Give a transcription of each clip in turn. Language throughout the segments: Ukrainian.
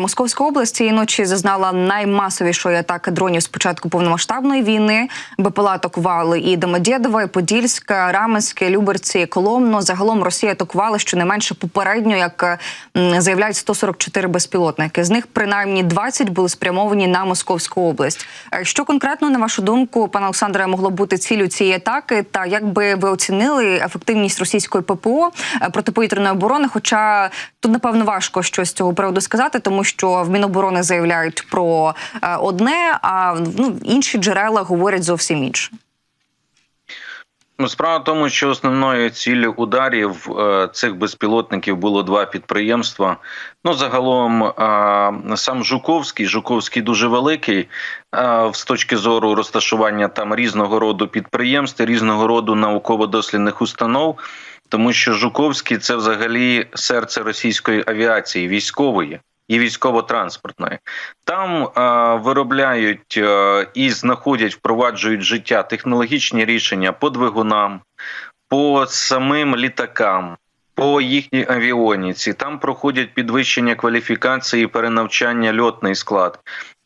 Московська область цієї ночі зазнала наймасовішої атаки дронів з початку повномасштабної війни. БПЛА атакували і Домодєдово, і Подільська, Раменське, Люберці, Коломно. Загалом Росія атакувала щонайменше попередньо, як заявляють 144 безпілотники. З них принаймні 20 були спрямовані на Московську область. Е, Що конкретно на вашу думку, пане Олександре, могло бути ціллю цієї атаки? Та як би ви оцінили ефективність російської ППО е, протиповітряної оборони? Хоча тут напевно важко щось з цього приводу сказати, тому в Міноборони заявляють про е, одне, а ну інші джерела говорять зовсім інше. Ну, Справа в тому, що основною ціллю ударів е, цих безпілотників було два підприємства. Ну, загалом, е, сам Жуковський, Жуковський дуже великий з точки зору розташування там різного роду підприємств, різного роду науково-дослідних установ. Тому що Жуковський це взагалі серце російської авіації, військової і військово-транспортної. Там е, виробляють е, і знаходять, впроваджують життя технологічні рішення по двигунам, по самим літакам. По їхній авіоніці там проходять підвищення кваліфікації, перенавчання льотний склад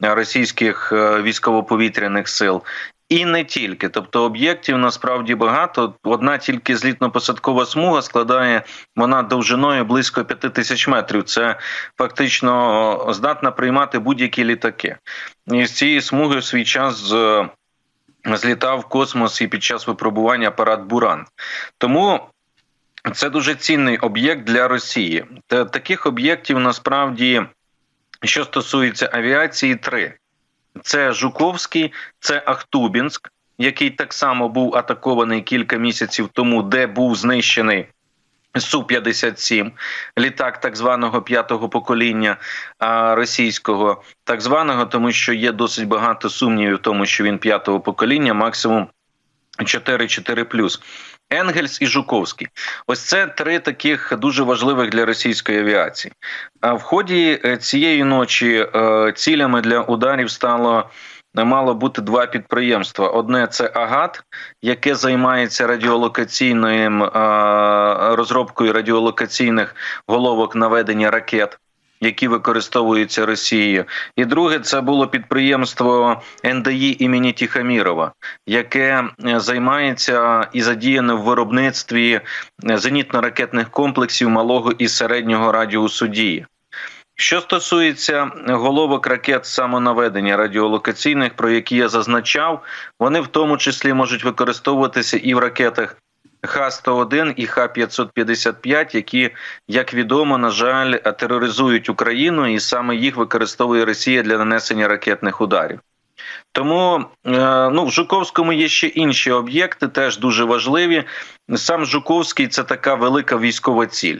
е, російських е, військово-повітряних сил, і не тільки. Тобто об'єктів насправді багато. Одна тільки злітно-посадкова смуга складає вона довжиною близько 5 тисяч метрів. Це фактично здатна приймати будь-які літаки. І з цієї смуги в свій час злітав в космос і під час випробування апарат Буран. Тому. Це дуже цінний об'єкт для Росії. Та таких об'єктів насправді, що стосується авіації, три: це Жуковський, це Ахтубінськ, який так само був атакований кілька місяців тому, де був знищений. Су-57, літак так званого п'ятого покоління а, російського, так званого, тому що є досить багато сумнівів в тому, що він п'ятого покоління, максимум 4-4+. Енгельс і Жуковський. Ось це три таких дуже важливих для російської авіації. А в ході е, цієї ночі е, цілями для ударів стало е, мало бути два підприємства. Одне це Агат, яке займається радіолокаційним розробкою радіолокаційних головок наведення ракет. Які використовуються Росією, і друге це було підприємство НДІ імені Тихомірова, яке е, займається і задіяне в виробництві е, зенітно-ракетних комплексів малого і середнього радіусу дії. Що стосується головок ракет самонаведення радіолокаційних, про які я зазначав, вони в тому числі можуть використовуватися і в ракетах Х-101 і Х-555, які, як відомо, на жаль, тероризують Україну, і саме їх використовує Росія для нанесення ракетних ударів. Тому е, ну в Жуковському є ще інші об'єкти, теж дуже важливі. Сам Жуковський це така велика військова ціль,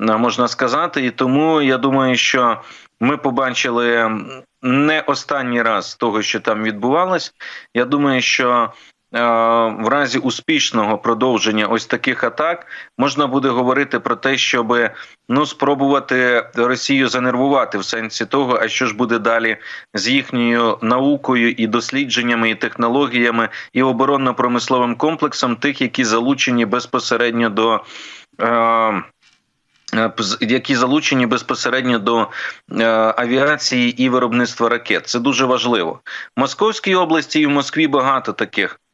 е, можна сказати. І тому я думаю, що ми побачили не останній раз того, що там відбувалось. Я думаю, що в разі успішного продовження ось таких атак можна буде говорити про те, щоб ну спробувати Росію занервувати в сенсі того, а що ж буде далі з їхньою наукою і дослідженнями, і технологіями, і оборонно-промисловим комплексом тих, які залучені безпосередньо до. Е, е, які залучені безпосередньо до е, авіації і виробництва ракет, це дуже важливо. В Московській області і в Москві багато таких е,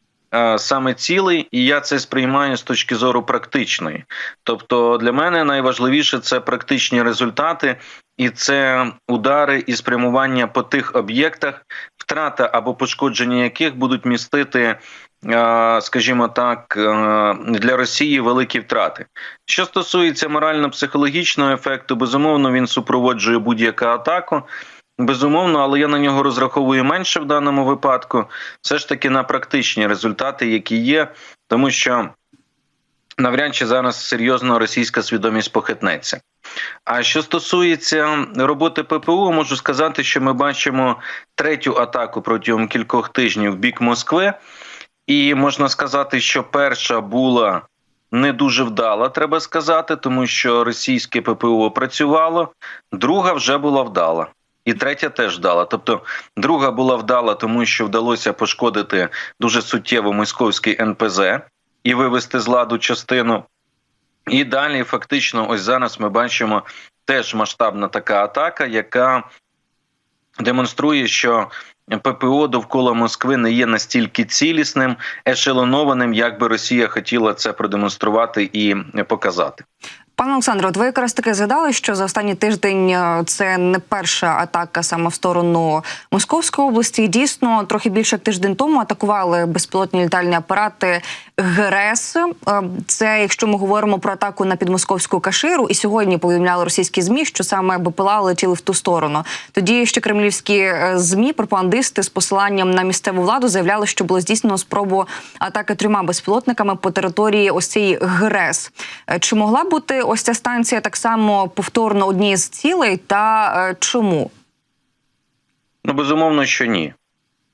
саме цілей, і я це сприймаю з точки зору практичної. Тобто, для мене найважливіше це практичні результати, і це удари і спрямування по тих об'єктах, втрата або пошкодження яких будуть містити. е, Скажімо так, е, для Росії великі втрати. Що стосується морально-психологічного ефекту, безумовно, він супроводжує будь-яку атаку. Безумовно, але я на нього розраховую менше в даному випадку. Все ж таки на практичні результати, які є, тому що навряд чи зараз серйозно російська свідомість похитнеться. А що стосується роботи ППУ, можу сказати, що ми бачимо третю атаку протягом кількох тижнів в бік Москви, і можна сказати, що перша була не дуже вдала, треба сказати, тому що російське ППО працювало, друга вже була вдала. І третя теж вдала. Тобто, друга була вдала, тому що вдалося пошкодити дуже суттєво московський НПЗ і вивести з ладу частину. І далі, фактично, ось зараз ми бачимо теж масштабна така атака, яка демонструє, що ППО довкола Москви не є настільки цілісним, ешелонованим, як би Росія хотіла це продемонструвати і показати. Пане Олександре, от ви якраз таки згадали, що за останній тиждень е, це не перша атака саме в сторону Московської області. Дійсно, трохи більше тиждень тому атакували безпілотні літальні апарати ГРС. Е, Це якщо ми говоримо про атаку на підмосковську каширу, і сьогодні повідомляли російські змі, що саме БПЛА летіли в ту сторону. Тоді ще кремлівські е, змі, пропагандисти з посиланням на місцеву владу заявляли, що було здійснено спробу атаки трьома безпілотниками по території ось цієї ГРС. Чи могла бути ось ця станція так само повторно одні з цілей, та е, чому? Ну безумовно, що ні.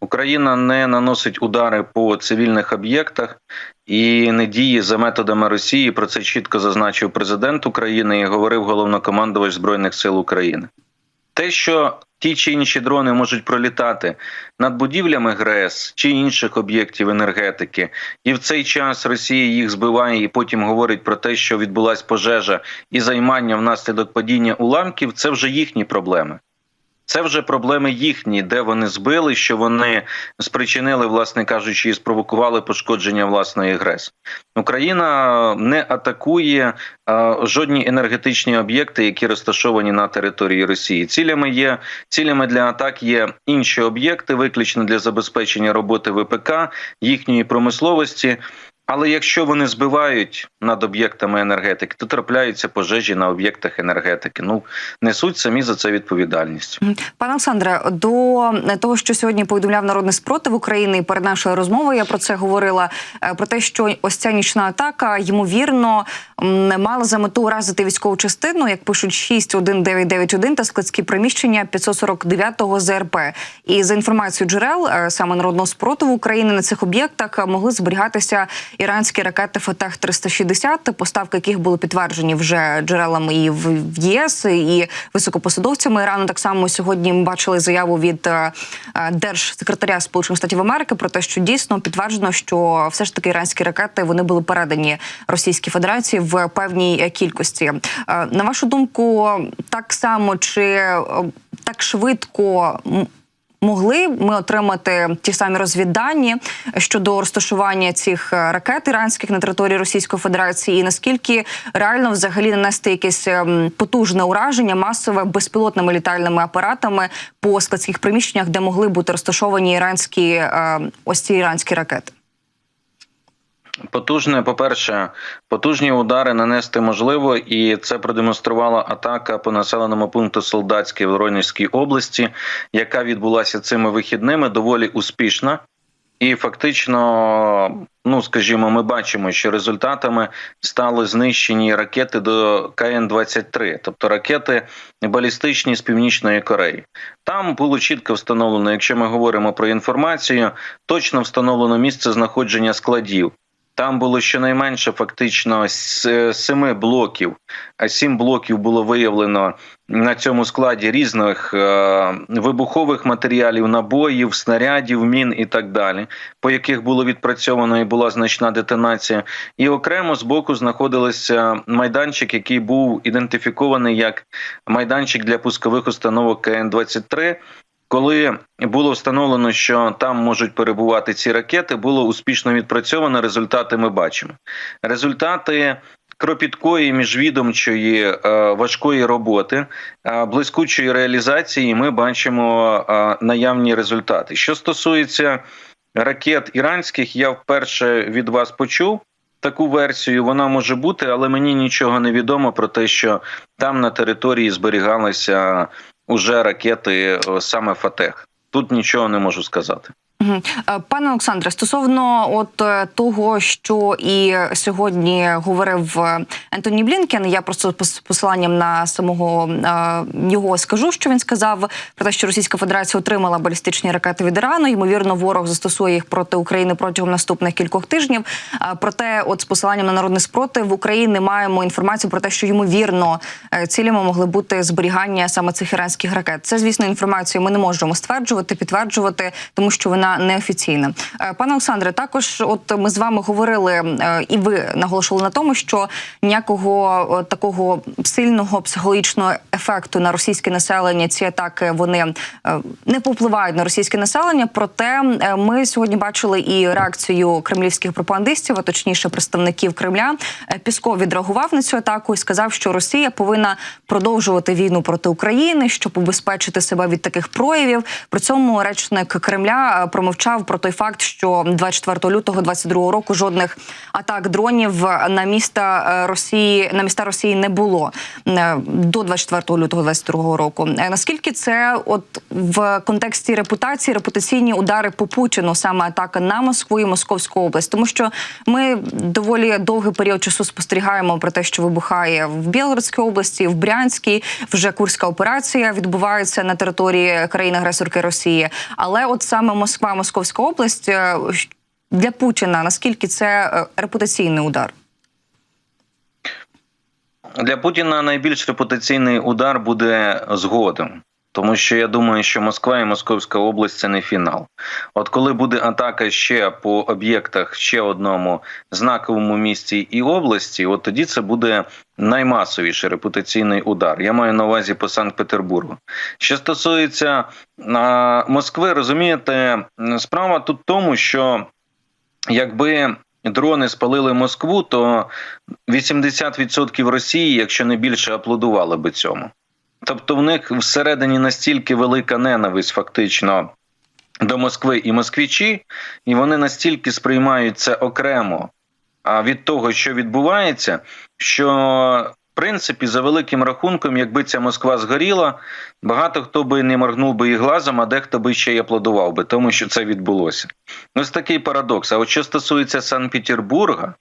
Україна не наносить удари по цивільних об'єктах і не діє за методами Росії. Про це чітко зазначив президент України і говорив головнокомандувач збройних сил України. Те, що ті чи інші дрони можуть пролітати над будівлями ГРЕС чи інших об'єктів енергетики, і в цей час Росія їх збиває і потім говорить про те, що відбулася пожежа і займання внаслідок падіння уламків, це вже їхні проблеми. Це вже проблеми їхні, де вони збили, що вони спричинили, власне кажучи, і спровокували пошкодження власної ГРЕС. Україна не атакує а, жодні енергетичні об'єкти, які розташовані на території Росії. Цілями є цілями для атак є інші об'єкти, виключно для забезпечення роботи ВПК, їхньої промисловості. Але якщо вони збивають над об'єктами енергетики, то трапляються пожежі на об'єктах енергетики. Ну несуть самі за це відповідальність. Пане Олександре, до того, що сьогодні повідомляв народний спротив України, і перед нашою розмовою я про це говорила. е, Про те, що ось ця нічна атака ймовірно мала за мету уразити військову частину, як пишуть 61991 та складські приміщення 549-го ЗРП. І за інформацією джерел е, саме народного спротиву України на цих об'єктах могли зберігатися іранські ракети Фатех 360 поставки яких були підтверджені вже джерелами і в ЄС і високопосадовцями Ірану. Так само сьогодні ми бачили заяву від е, е, держсекретаря Сполучених Штатів Америки про те, що дійсно підтверджено, що все ж таки іранські ракети вони були передані Російській Федерації в певній кількості. Е, На вашу думку, так само чи так швидко Могли ми отримати ті самі розвіддані щодо розташування цих е, ракет іранських на території Російської Федерації, і наскільки реально взагалі нанести якесь ем, потужне ураження масове безпілотними літальними апаратами по складських приміщеннях, де могли бути розташовані іранські е, ось ці іранські ракети? Потужне, по-перше, потужні удари нанести можливо, і це продемонструвала атака по населеному пункту Солдатській в Воронежській області, яка відбулася цими вихідними, доволі успішна. І фактично, ну скажімо, ми бачимо, що результатами стали знищені ракети до КН-23, тобто ракети балістичні з північної Кореї. Там було чітко встановлено, якщо ми говоримо про інформацію, точно встановлено місце знаходження складів. Там було щонайменше фактично з семи блоків, а сім блоків було виявлено на цьому складі різних е, вибухових матеріалів, набоїв, снарядів, мін і так далі, по яких було відпрацьовано і була значна детонація. І окремо з боку знаходилися майданчик, який був ідентифікований як майданчик для пускових установок КН-23, коли було встановлено, що там можуть перебувати ці ракети, було успішно відпрацьовано. Результати ми бачимо. Результати кропіткої міжвідомчої е, важкої роботи, е, блискучої реалізації. Ми бачимо е, наявні результати. Що стосується ракет іранських, я вперше від вас почув. Таку версію вона може бути, але мені нічого не відомо про те, що там на території зберігалися уже ракети е, саме Фатех. Тут нічого не можу сказати. Е, Пане Олександре, стосовно от е, того, що і сьогодні говорив е, Ентоні Блінкен, я просто з посиланням на самого його скажу, що він сказав про те, що Російська Федерація отримала балістичні ракети від Ірану. Ймовірно, ворог застосує їх проти України протягом наступних кількох тижнів. Проте, от з посиланням на народний спротив в Україні маємо інформацію про те, що ймовірно цілями могли бути зберігання саме цих іранських ракет. Це, звісно, інформацію ми не можемо стверджувати, підтверджувати, тому що вона Путіна неофіційна. Е, Пане Олександре, також от ми з вами говорили, е, і ви наголошували на тому, що ніякого е, такого сильного психологічного ефекту на російське населення ці атаки вони не попливають на російське населення. Проте ми сьогодні бачили і реакцію кремлівських пропагандистів, а точніше представників Кремля. Пісков відреагував на цю атаку і сказав, що Росія повинна продовжувати війну проти України, щоб убезпечити себе від таких проявів. При цьому речник Кремля е, промовчав про той факт, що 24 лютого 22 року жодних атак дронів на міста е, Росії на міста Росії не було е, до 24 лютого 22 року. Е, Наскільки це от в контексті репутації, репутаційні удари по Путіну, саме атака на Москву і Московську область, тому що ми доволі довгий період часу спостерігаємо про те, що вибухає в Білгородській області, в Брянській. Вже курська операція відбувається на території країни-агресорки Росії. Але от саме Москва, Московська область е, для Путіна наскільки це е, репутаційний удар? Для Путіна найбільш репутаційний удар буде згодом. Тому що я думаю, що Москва і Московська область це не фінал. От коли буде атака ще по об'єктах, ще одному знаковому місті і області, от тоді це буде наймасовіший репутаційний удар. Я маю на увазі по Санкт-Петербургу. Що стосується а, Москви, розумієте, справа тут в тому, що якби дрони спалили Москву, то 80% Росії, якщо не більше, аплодували би цьому. Тобто, в них всередині настільки велика ненависть, фактично. До Москви і москвичі, і вони настільки сприймають це окремо від того, що відбувається, що в принципі за великим рахунком, якби ця Москва згоріла, багато хто би не моргнув би і глазом, а дехто би ще й аплодував би, тому що це відбулося. Ось такий парадокс. А от що стосується Санкт-Петербурга,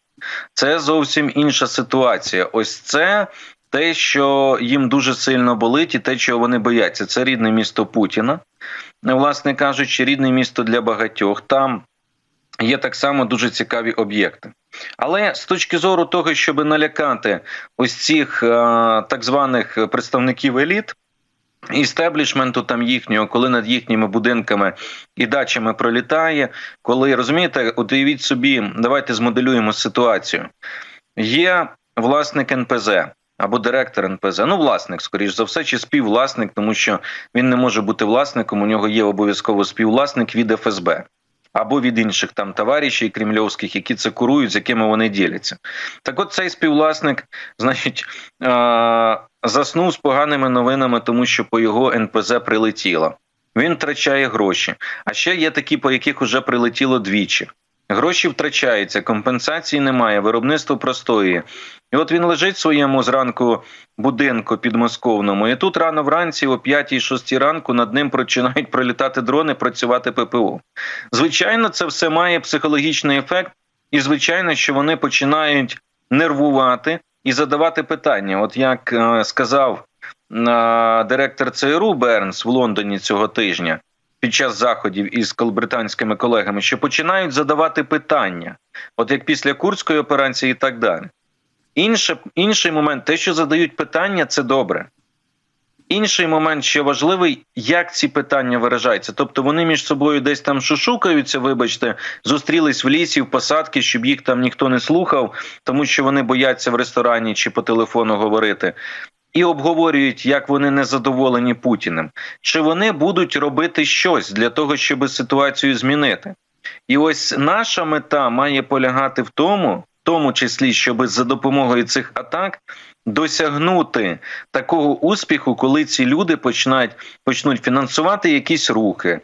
це зовсім інша ситуація. Ось це те, що їм дуже сильно болить, і те, чого вони бояться. Це рідне місто Путіна, власне кажучи, рідне місто для багатьох. Там є так само дуже цікаві об'єкти. Але з точки зору того, щоб налякати ось цих е, так званих представників еліт. Істеблішменту там їхнього, коли над їхніми будинками і дачами пролітає, коли розумієте, уявіть собі, давайте змоделюємо ситуацію. Є власник НПЗ або директор НПЗ. Ну, власник, скоріш за все, чи співвласник, тому що він не може бути власником. У нього є обов'язково співвласник від ФСБ або від інших там товаришів кремльовських, які це курують, з якими вони діляться. Так, от цей співвласник, значить, заснув з поганими новинами, тому що по його НПЗ прилетіло. Він втрачає гроші. А ще є такі, по яких вже прилетіло двічі. Гроші втрачаються, компенсації немає, виробництво простоює. І от він лежить в своєму зранку будинку підмосковному, і тут рано вранці, о 5-6 ранку, над ним починають пролітати дрони, працювати ППО. Звичайно, це все має психологічний ефект, і звичайно, що вони починають нервувати і задавати питання. От як е, сказав е, директор ЦРУ Бернс в Лондоні цього тижня під час заходів із британськими колегами, що починають задавати питання, от як після Курської операції, і так далі. Інше, інший момент, те, що задають питання, це добре. Інший момент, що важливий, як ці питання виражаються. Тобто вони між собою десь там шушукаються, вибачте, зустрілись в лісі, в посадки, щоб їх там ніхто не слухав, тому що вони бояться в ресторані чи по телефону говорити. І обговорюють, як вони незадоволені Путіним, чи вони будуть робити щось для того, щоб ситуацію змінити. І ось наша мета має полягати в тому, в тому числі, щоб за допомогою цих атак досягнути такого успіху, коли ці люди почнуть, почнуть фінансувати якісь рухи.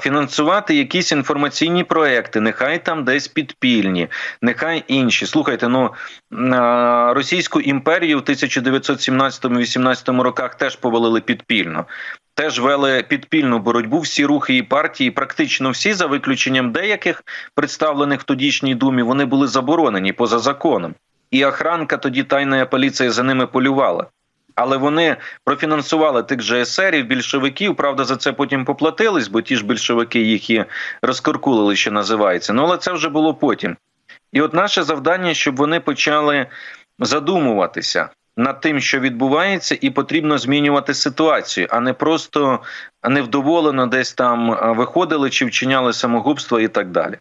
Фінансувати якісь інформаційні проекти, нехай там десь підпільні, нехай інші. Слухайте, ну Російську імперію в 1917-18 роках теж повалили підпільно. Теж вели підпільну боротьбу всі рухи і партії, практично всі, за виключенням деяких представлених в тодішній думі, вони були заборонені поза законом. І охранка тоді тайна поліція за ними полювала. Але вони профінансували тих же есерів, більшовиків. Правда, за це потім поплатились, бо ті ж більшовики їх і розкоркулили, що називається. Ну але це вже було потім. І от наше завдання, щоб вони почали задумуватися. над тим, що відбувається, і потрібно змінювати ситуацію, а не просто невдоволено десь там е, виходили чи вчиняли самогубство і так далі.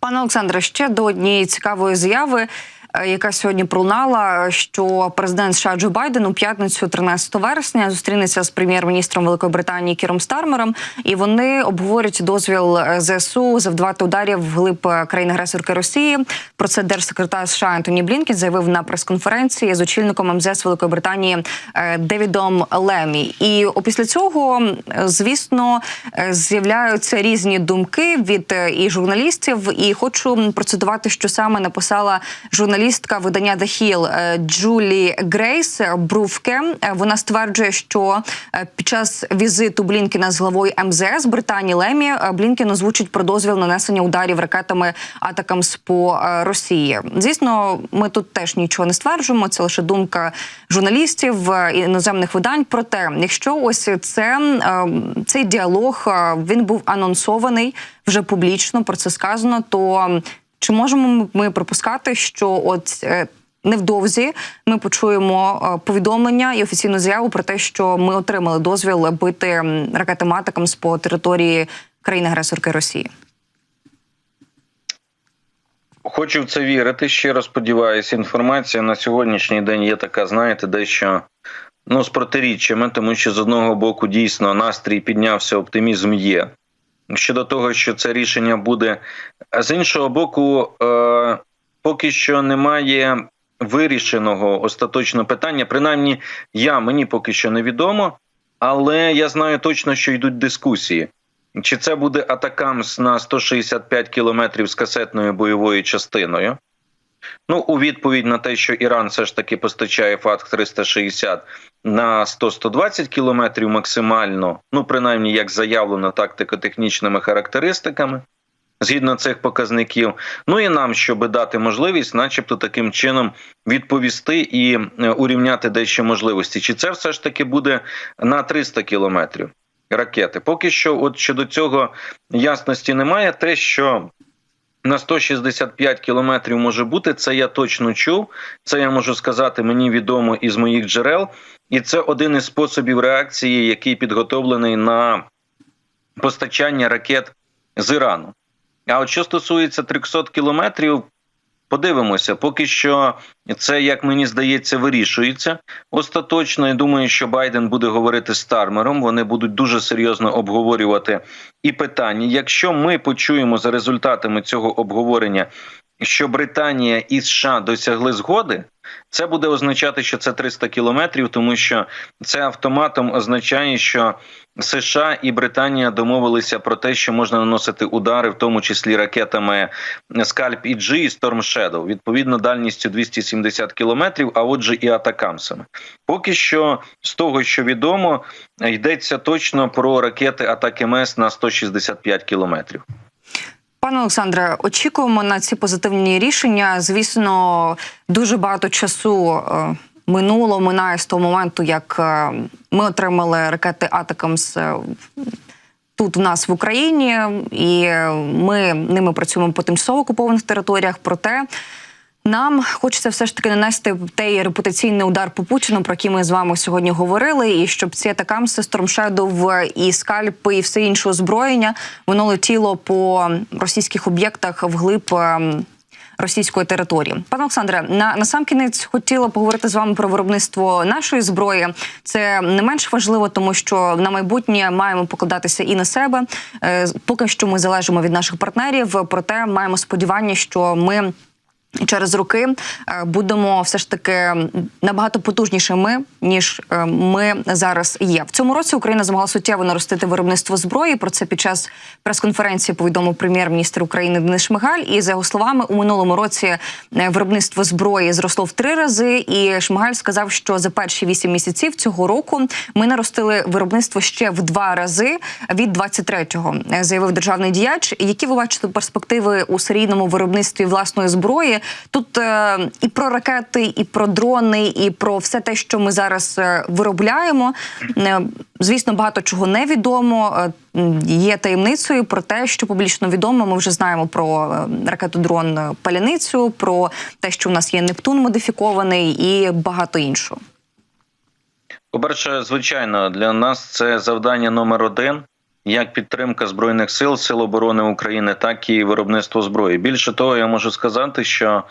Пане Олександре, ще до однієї цікавої заяви, яка сьогодні пролунала, що президент США Джо Байден у п'ятницю, 13 вересня, зустрінеться з прем'єр-міністром Великої Британії Кіром Стармером, і вони обговорять дозвіл е, ЗСУ завдавати ударів вглиб е, країни-агресорки Росії. Про це держсекретар США Антоні Блінкен заявив на прес-конференції з очільником МЗС Великої Британії е, Девідом Лемі. І опісля цього, е, звісно, е, з'являються різні думки від е, і журналістів. І хочу процитувати, що саме написала журналістка видання The Hill е, Джулі Грейс Бруфке. Е, Вона стверджує, що е, під час візиту Блінкена з главою МЗС Британії Лемі Блінкен озвучить про дозвіл нанесення ударів ракетами Атакамс по Росії. Звісно, ми тут теж нічого не стверджуємо. Це лише думка журналістів іноземних видань. Проте, якщо ось це цей діалог він був анонсований вже публічно, про це сказано, то чи можемо ми припускати, що от е, невдовзі ми почуємо е, повідомлення і офіційну заяву про те, що ми отримали дозвіл бити м, ракетами атакам по території країни-агресорки Росії? Хочу в це вірити. Щиро сподіваюся, інформація на сьогоднішній день є така, знаєте, дещо ну з протиріччями, тому що з одного боку дійсно настрій піднявся, оптимізм є. Щодо того, що це рішення буде, а з іншого боку, е, поки що немає вирішеного остаточного питання. Принаймні, я мені поки що невідомо, але я знаю точно, що йдуть дискусії. Чи це буде Атакамс на 165 кілометрів з касетною бойовою частиною? Ну, у відповідь на те, що Іран все ж таки постачає ФАТ 360 на 100-120 кілометрів максимально, ну принаймні як заявлено тактико-технічними характеристиками. Згідно цих показників, ну і нам, щоб дати можливість, начебто, таким чином відповісти і е, урівняти дещо можливості. Чи це все ж таки буде на 300 кілометрів ракети? Поки що, от щодо цього ясності немає. Те, що на 165 кілометрів може бути, це я точно чув. Це я можу сказати, мені відомо із моїх джерел, і це один із способів реакції, який підготовлений на постачання ракет з Ірану. А от що стосується 300 кілометрів, подивимося, поки що це, як мені здається, вирішується остаточно. Я думаю, що Байден буде говорити з Тармером. Вони будуть дуже серйозно обговорювати і питання. Якщо ми почуємо за результатами цього обговорення, що Британія і США досягли згоди, це буде означати, що це 300 кілометрів, тому що це автоматом означає, що США і Британія домовилися про те, що можна наносити удари, в тому числі ракетами Скальп і G і Storm Shadow, відповідно дальністю 270 кілометрів, а отже, і атакамсами. Поки що, з того, що відомо, йдеться точно про ракети атаки МС на 165 кілометрів. Пане Олександре, очікуємо на ці позитивні рішення. Звісно, дуже багато часу е, минуло, минає з того моменту, як е, ми отримали ракети Атакамс е, тут в нас в Україні, і ми ними працюємо по тимчасово окупованих територіях. Проте нам хочеться все ж таки нанести той репутаційний удар по Путіну, про який ми з вами сьогодні говорили, і щоб ці атакамси Стормшедов і скальпи і все інше озброєння воно летіло по російських об'єктах вглиб. ем, Російської території, пане Олександре, на, на сам кінець хотіла поговорити з вами про виробництво нашої зброї. Це не менш важливо, тому що на майбутнє маємо покладатися і на себе. Е, поки що ми залежимо від наших партнерів, проте маємо сподівання, що ми через роки е, будемо все ж таки набагато потужнішими ніж е, ми зараз є. В цьому році Україна змогла суттєво наростити виробництво зброї. Про це під час прес-конференції повідомив прем'єр-міністр України Денис Шмигаль. І за його словами, у минулому році е, виробництво зброї зросло в три рази. І Шмигаль сказав, що за перші вісім місяців цього року ми наростили виробництво ще в два рази від 23-го, е, заявив державний діяч. Які ви бачите перспективи у серійному виробництві власної зброї? Тут е, і про ракети, і про дрони, і про все те, що ми зараз е, виробляємо. Е, звісно, багато чого невідомо. Е, Є таємницею про те, що публічно відомо. Ми вже знаємо про ракету дрон Паляницю, про те, що у нас є Нептун модифікований, і багато іншого. По-перше, звичайно, для нас це завдання номер один. Як підтримка збройних сил, сил оборони України, так і виробництво зброї. Більше того, я можу сказати, що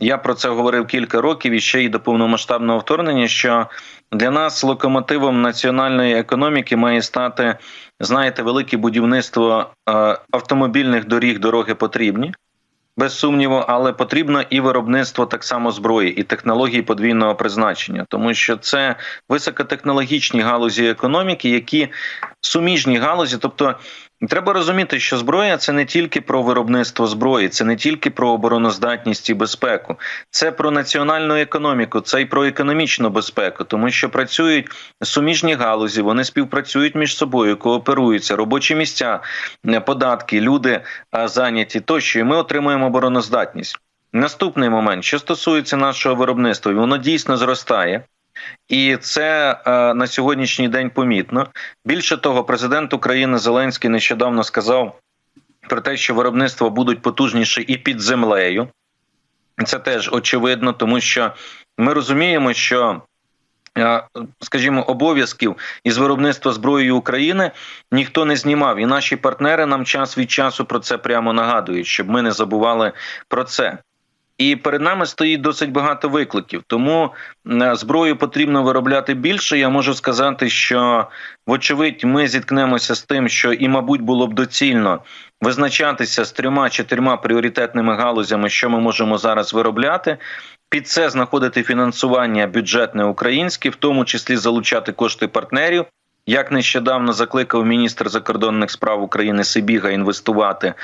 я про це говорив кілька років і ще й до повномасштабного вторгнення. Що для нас локомотивом національної економіки має стати, знаєте, велике будівництво е, автомобільних доріг, дороги потрібні. Без сумніву, але потрібно і виробництво так само зброї, і технології подвійного призначення, тому що це високотехнологічні галузі економіки, які суміжні галузі. Тобто треба розуміти, що зброя це не тільки про виробництво зброї, це не тільки про обороноздатність і безпеку, це про національну економіку, це і про економічну безпеку, тому що працюють суміжні галузі, вони співпрацюють між собою, кооперуються, робочі місця, е, податки, люди зайняті тощо. І ми отримуємо обороноздатність. Наступний момент, що стосується нашого виробництва, воно дійсно зростає. І це е, на сьогоднішній день помітно. Більше того, президент України Зеленський нещодавно сказав про те, що виробництва будуть потужніші і під землею. Це теж очевидно, тому що ми розуміємо, що. е, Скажімо, обов'язків із виробництва зброї України ніхто не знімав, і наші партнери нам час від часу про це прямо нагадують, щоб ми не забували про це. І перед нами стоїть досить багато викликів. Тому е, зброю потрібно виробляти більше. Я можу сказати, що вочевидь ми зіткнемося з тим, що і, мабуть, було б доцільно визначатися з трьома чотирма пріоритетними галузями, що ми можемо зараз виробляти. Під це знаходити фінансування бюджетне українське, в тому числі залучати кошти партнерів. Як нещодавно закликав міністр закордонних справ України Сибіга інвестувати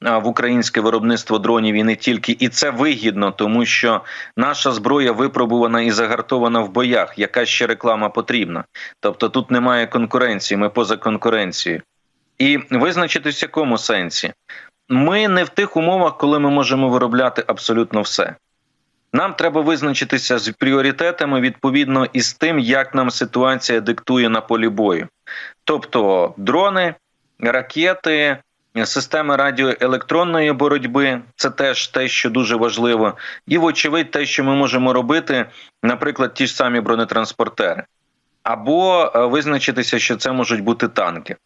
в українське виробництво дронів і не тільки, і це вигідно, тому що наша зброя випробувана і загартована в боях. Яка ще реклама потрібна? Тобто тут немає конкуренції, ми поза конкуренцією. І визначитись в якому сенсі? Ми не в тих умовах, коли ми можемо виробляти абсолютно все. Нам треба визначитися з пріоритетами відповідно із тим, як нам ситуація диктує на полі бою. Тобто дрони, ракети, системи радіоелектронної боротьби це теж те, що дуже важливо, і, вочевидь, те, що ми можемо робити, наприклад, ті ж самі бронетранспортери, або е, визначитися, що це можуть бути танки.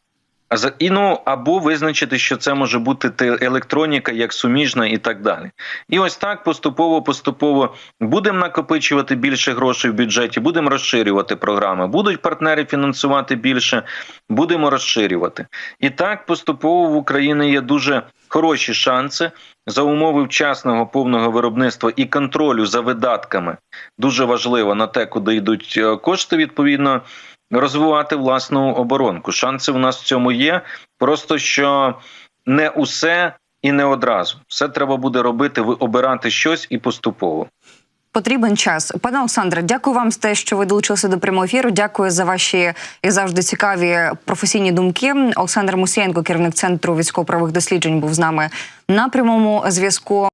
І ну або визначити, що це може бути електроніка як суміжна і так далі. І ось так поступово, поступово будемо накопичувати більше грошей в бюджеті, будемо розширювати програми. Будуть партнери фінансувати більше, будемо розширювати. І так поступово в Україні є дуже хороші шанси за умови вчасного повного виробництва і контролю за видатками. Дуже важливо на те, куди йдуть е, кошти, відповідно розвивати власну оборонку. Шанси в нас в цьому є. Просто що не усе і не одразу. Все треба буде робити, обирати щось і поступово. Потрібен час. Пане Олександре, дякую вам за те, що ви долучилися до прямого ефіру. Дякую за ваші, як завжди, цікаві професійні думки. Олександр Мусієнко, керівник центру військово-правових досліджень, був з нами на прямому зв'язку.